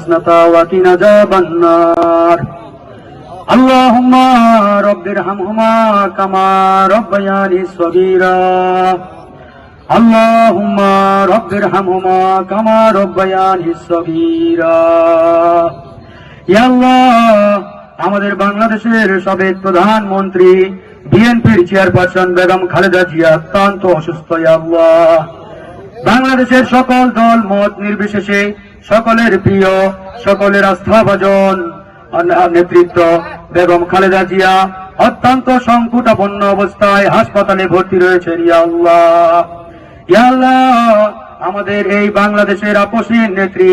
الحسنة وقنا عذاب النار اللهم رب ارحمهما كما ربياني صغيرا اللهم رب ارحمهما كما ربياني صغيرا ইয়া আল্লাহ আমাদের বাংলাদেশের সাবেক প্রধানমন্ত্রী বিএনপির চেয়ারপারসন বেগম খালেদা জিয়া অত্যন্ত অসুস্থ ইয়া আল্লাহ বাংলাদেশের সকল দল মত নির্বিশেষে সকলের প্রিয়, সকলের আস্থাভাজন নেতৃত্ব, বেগম খালেদা জিয়া, অত্যন্ত সংকটাপন্ন অবস্থায় হাসপাতালে ভর্তি আল্লাহ। আমাদের এই বাংলাদেশের আপসীন নেত্রী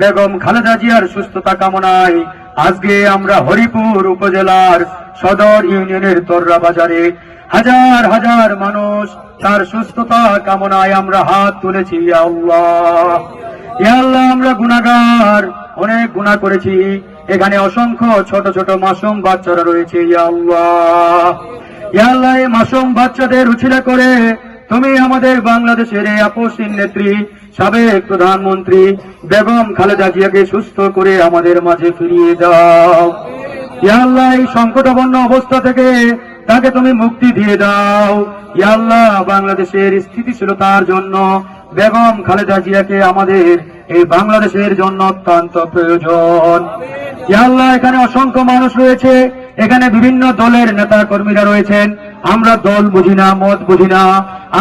বেগম খালেদা জিয়ার সুস্থতা কামনায় আজকে আমরা হরিপুর উপজেলার সদর ইউনিয়নের তর্রা বাজারে হাজার হাজার মানুষ তার সুস্থতা কামনায় আমরা হাত তুলেছি আল্লাহ। আল্লাহ, আমরা গুনাহগার। অনেক গুনাহ করেছি। এখানে অসংখ্য ছোট ছোট মাসুম বাচ্চারা রয়েছে, ইয়া আল্লাহ। এই মাসুম বাচ্চাদের উছিলা করে তুমি আমাদের বাংলাদেশের এই আপসীন নেত্রী, সাবেক প্রধানমন্ত্রী বেগম খালেদা জিয়াকে সুস্থ করে আমাদের মাঝে ফিরিয়ে দাও। ইয়া আল্লাহ, এই সংকটাপন্ন অবস্থা থেকে তাকে তুমি মুক্তি দিয়ে দাও। ইয়া আল্লাহ, বাংলাদেশের স্থিতিশীলতার জন্য বেগম খালেদা জিয়াকে আমাদের এই বাংলাদেশের জন্য অত্যন্ত প্রয়োজন। ইয়া আল্লাহ এখানে অসংখ্য মানুষ রয়েছে, এখানে বিভিন্ন দলের নেতা কর্মীরা রয়েছেন। আমরা দল বুঝি না, মত বুঝি না।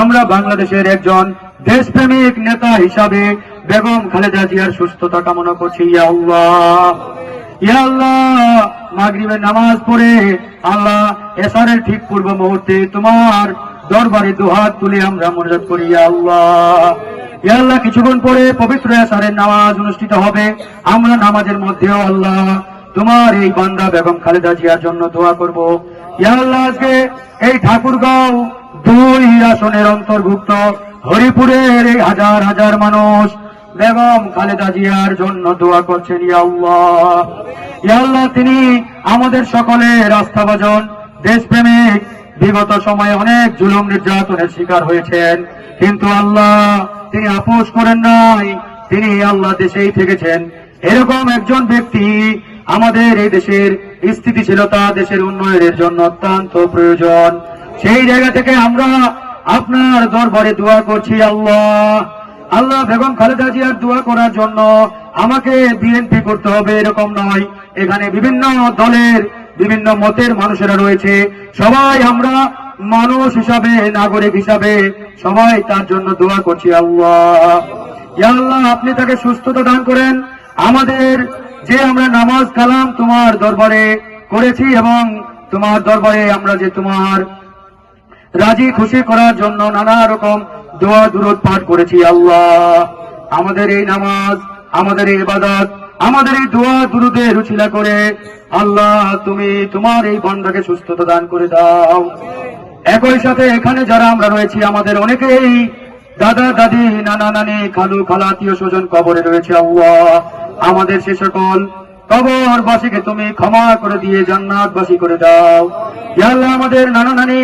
আমরা বাংলাদেশের একজন দেশপ্রেমিক নেতা হিসাবে বেগম খালেদা জিয়ার সুস্থতা কামনা করছি, ইয়া আল্লাহ। ইয়া আল্লাহ, মাগরিবের নামাজ পড়ে আল্লাহ এসারের ঠিক পূর্ব মুহূর্তে তোমার দরবারে দুহাত তুলে আমরা মনোজাত করি আল্লাহ। ইয়া আল্লাহ, কিছুক্ষণ পরে পবিত্র এসারের নামাজ অনুষ্ঠিত হবে। আমরা নামাজের মধ্যেও আল্লাহ তোমার এই বান্দা বেগম খালেদা জিয়ার জন্য দোয়া করব। ইয়া আল্লাহ, আজকে এই ঠাকুরগাঁও দুই আসনের অন্তর্ভুক্ত হরিপুরের এই হাজার হাজার মানুষ বেগম খালেদা জিয়ার জন্য দোয়া করছেন, ইয়া আল্লাহ। ইয়া আল্লাহ, তিনি আমাদের সকলের আস্থাভাজন, দেশপ্রেমিক বিগত সময়ে অনেক জুলুম নির্যাতনের শিকার হয়েছেন। কিন্তু আল্লাহ, তিনি আপোষ করেন নাই। তিনি আল্লাহ দেশেই থেকেছেন। এরকম একজন ব্যক্তি আমাদের এই দেশের স্থিতিশীলতা, দেশের উন্নয়নের জন্য অত্যন্ত প্রয়োজন। সেই জায়গা থেকে আমরা আপনার দরবারে দোয়া করছি, আল্লাহ। আল্লাহ বেগম খালেদা জিয়ার দোয়া করার জন্য আমাকে বিএনপি করতে হবে, এরকম নয়। এখানে বিভিন্ন দলের বিভিন্ন মতের মানুষেরা রয়েছে। সবাই আমরা মানুষ হিসাবে, নাগরিক হিসাবে সবাই তার জন্য দোয়া করছি আল্লাহ। আল্লাহ, আপনি তাকে সুস্থতা দান করেন। আমাদের যে আমরা নামাজ কালাম তোমার দরবারে করেছি এবং তোমার দরবারে আমরা যে তোমার রাজি খুশি করার জন্য নানা রকম দোয়া দুরুদ পাঠ করেছি আল্লাহ। আমাদের এই নামাজ, আমাদের এই ইবাদত আমাদের এই দোয়া দুরুদে রুচিলা করে, আল্লাহ তুমি তোমার এই বন্ধাকে সুস্থতা দান করে দাও। একই সাথে এখানে যারা আমরা রয়েছি, আমাদের অনেকেই দাদা, দাদি, নানা, নানি, খালু, খালা, আত্মীয় স্বজন কবরে রয়েছে আল্লাহ। আমাদের সে সকল কবরবাসীকে তুমি ক্ষমা করে দিয়ে জান্নাত জান্নাতবাসী করে দাও। আল্লাহ, আমাদের নানা, নানি